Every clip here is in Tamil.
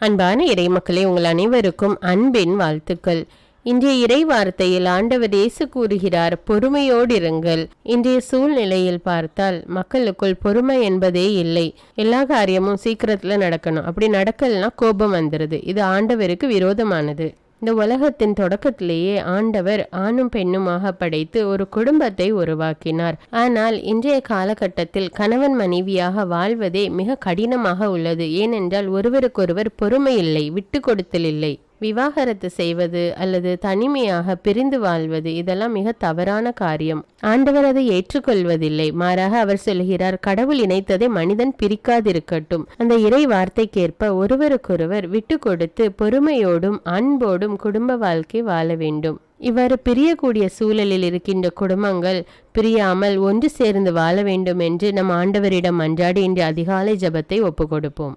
அன்பான இறைமக்களே உங்கள் அனைவருக்கும் அன்பின் வாழ்த்துக்கள். இன்றைய இறை வார்த்தையில் ஆண்டவர் இயேசு கூறுகிறார் பொறுமையோடு இருங்கள். இன்றைய சூழ்நிலையில் பார்த்தால் மக்களுக்குள் பொறுமை என்பதே இல்லை. எல்லா காரியமும் சீக்கிரத்தில் நடக்கணும். அப்படி நடக்கலனா கோபம் வந்துடுது இது ஆண்டவருக்கு விரோதமானது. இந்த உலகத்தின் தொடக்கத்திலேயே ஆண்டவர் ஆணும் பெண்ணுமாக படைத்து ஒரு குடும்பத்தை உருவாக்கினார். ஆனால் இன்றைய காலகட்டத்தில் கணவன் மனைவியாக வாழ்வதே மிக கடினமாக உள்ளது. ஏனென்றால் ஒருவருக்கொருவர் பொறுமை இல்லை விட்டு கொடுத்தல் இல்லை. விவாகரத்து செய்வது அல்லது தனிமையாக பிரிந்து வாழ்வது இதெல்லாம் மிக தவறான காரியம். ஆண்டவர் அதை ஏற்றுக்கொள்வதில்லை. மாறாக அவர் சொல்கிறார் கடவுள் இணைத்ததை மனிதன் பிரிக்காதிருக்கட்டும். அந்த இறை வார்த்தைக்கேற்ப ஒருவருக்கொருவர் விட்டு கொடுத்து பொறுமையோடும் அன்போடும் குடும்ப வாழ்க்கை வாழ வேண்டும். இவ்வாறு பிரியக்கூடிய சூழலில் இருக்கின்ற குடும்பங்கள் பிரியாமல் ஒன்று சேர்ந்து வாழ வேண்டும் என்று நம் ஆண்டவரிடம் அன்றாடி இன்று அதிகாலை ஜபத்தை ஒப்புக்கொடுப்போம்.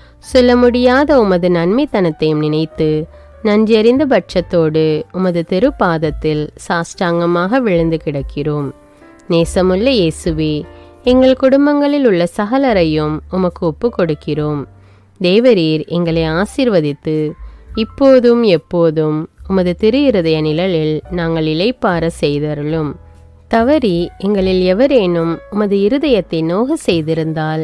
சொல்ல முடியாத உமது நன்மைத்தனத்தையும் நினைத்து நன்றியறிந்த பட்சத்தோடு உமது திருப்பாதத்தில் சாஷ்டாங்கமாக விழுந்து கிடக்கிறோம். நேசமுள்ள இயேசுவே எங்கள் குடும்பங்களில் உள்ள சகலரையும் உமக்கு ஒப்பு கொடுக்கிறோம். தேவரீர் எங்களை ஆசீர்வதித்து இப்போதும் எப்போதும் உமது திரு இருதய நிழலில் நாங்கள் இலைப்பார செய்தருளும். தவறி எங்களில் எவரேனும் உமது இருதயத்தை நோக செய்திருந்தால்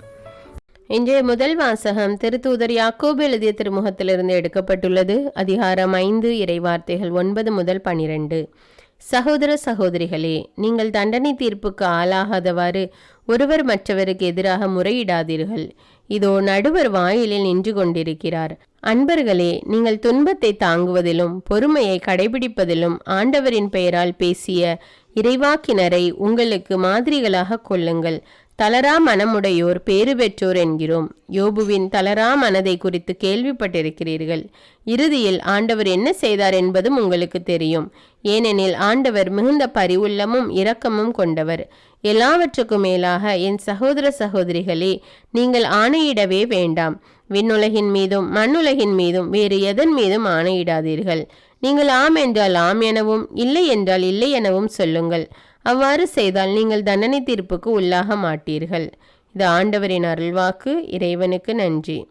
இன்றைய முதல் வாசகம் திருத்தூதர் யாக்கோபு எழுதிய திருமுகத்திலிருந்து எடுக்கப்பட்டுள்ளது. அதிகாரம் ஐந்து இறைவார்த்தைகள் ஒன்பது முதல் பனிரெண்டு. சகோதர சகோதரிகளே நீங்கள் தண்டனை தீர்ப்புக்கு ஆளாகாதவாறு ஒருவர் மற்றவருக்கு எதிராக முறையிடாதீர்கள். இதோ நடுவர் வாயிலில் நின்று கொண்டிருக்கிறார். அன்பர்களே நீங்கள் துன்பத்தை தாங்குவதிலும் பொறுமையை கடைபிடிப்பதிலும் ஆண்டவரின் பெயரால் பேசிய இறைவாக்கினரை உங்களுக்கு மாதிரிகளாக கொள்ளுங்கள் தளரா மனமுடையோர் பேறு பெற்றோர் என்கிறோம். யோபுவின் தளரா மனதை குறித்து கேள்விப்பட்டிருக்கிறீர்கள். இறுதியில் ஆண்டவர் என்ன செய்தார் என்பதும் உங்களுக்கு தெரியும். ஏனெனில் ஆண்டவர் மிகுந்த பரிவுள்ளமும் இரக்கமும் கொண்டவர். எல்லாவற்றுக்கும் மேலாக என் சகோதர சகோதரிகளே நீங்கள் ஆணையிடவே வேண்டாம். விண்ணுலகின் மீதும் மண்ணுலகின் மீதும் வேறு எதன் மீதும் ஆணையிடாதீர்கள். நீங்கள் ஆம் என்றால் ஆம் எனவும் இல்லை என்றால் இல்லை எனவும் சொல்லுங்கள். அவ்வாறு செய்தால் நீங்கள் தண்டனை தீர்ப்புக்கு உள்ளாக மாட்டீர்கள். இது ஆண்டவரின் அருள்வாக்கு. இறைவனுக்கு நன்றி.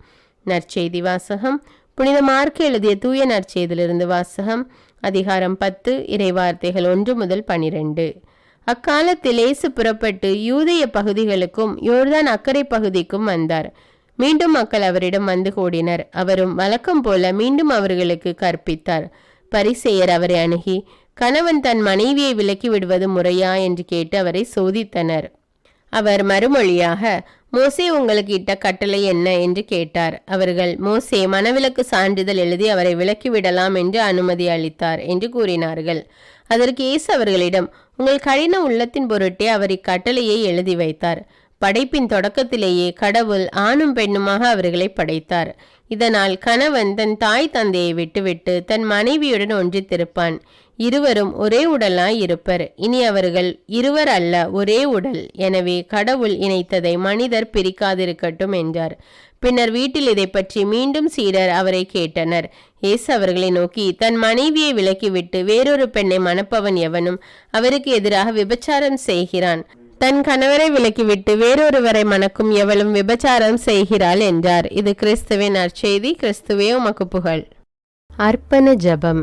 நற்செய்தி வாசகம். புனித மார்க் எழுதிய தூய நற்செய்தியிலிருந்து வாசகம். அதிகாரம் பத்து. இறைவார்த்தைகள் ஒன்று முதல் பனிரெண்டு. அக்காலத்தில் இயேசு புறப்பட்டு யூதய பகுதிகளுக்கும் யோர்தான் அக்கறை பகுதிக்கும் வந்தார். மீண்டும் மக்கள் அவரிடம் வந்து கூடினர். அவரும் வழக்கம் போல மீண்டும் அவர்களுக்கு கற்பித்தார். பரிசெயர் அவரை அணுகி கணவன் தன் மனைவியை விலக்கி விடுவது முறையா என்று கேட்டு அவரை சோதித்தனர். அவர் மறுமொழியாக மோசே உங்களுக்கு இட்ட கட்டளை என்ன? என்று கேட்டார். அவர்கள் மோசே மனவிலக்கு சான்றிதழ் எழுதி அவரை விலக்கிவிடலாம் என்று அனுமதி அளித்தார் என்று கூறினார்கள். அதற்கு இயேசு அவர்களிடம் உங்கள் கடின உள்ளத்தின் பொருட்டே அவர் இக்கட்டளையை எழுதி வைத்தார். படைப்பின் தொடக்கத்திலேயே கடவுள் ஆணும் பெண்ணுமாக அவர்களை படைத்தார். இதனால் கணவன் தன் தாய் தந்தையை விட்டுவிட்டு தன் மனைவியுடன் ஒன்றித்திருப்பான். இருவரும் ஒரே உடலாய் இருப்பர். இனி அவர்கள் இருவர் அல்ல ஒரே உடல். எனவே கடவுள் இணைத்ததை மனிதர் பிரிக்காதிருக்கட்டும் என்றார். பின்னர் வீட்டில் இதை பற்றி மீண்டும் சீடர் அவரை கேட்டனர். இயேசு அவர்களை நோக்கி தன் மனைவியை விலக்கிவிட்டு வேறொரு பெண்ணை மணப்பவன் எவனும் அவருக்கு எதிராக விபச்சாரம் செய்கிறான். தன் கணவரை விலக்கிவிட்டு வேறொருவரை மணக்கும் எவளும் விபச்சாரம் செய்கிறாள் என்றார். இது கிறிஸ்துவின் நற்செய்தி. கிறிஸ்துவே உமக்கு புகழ். அர்ப்பண ஜபம்.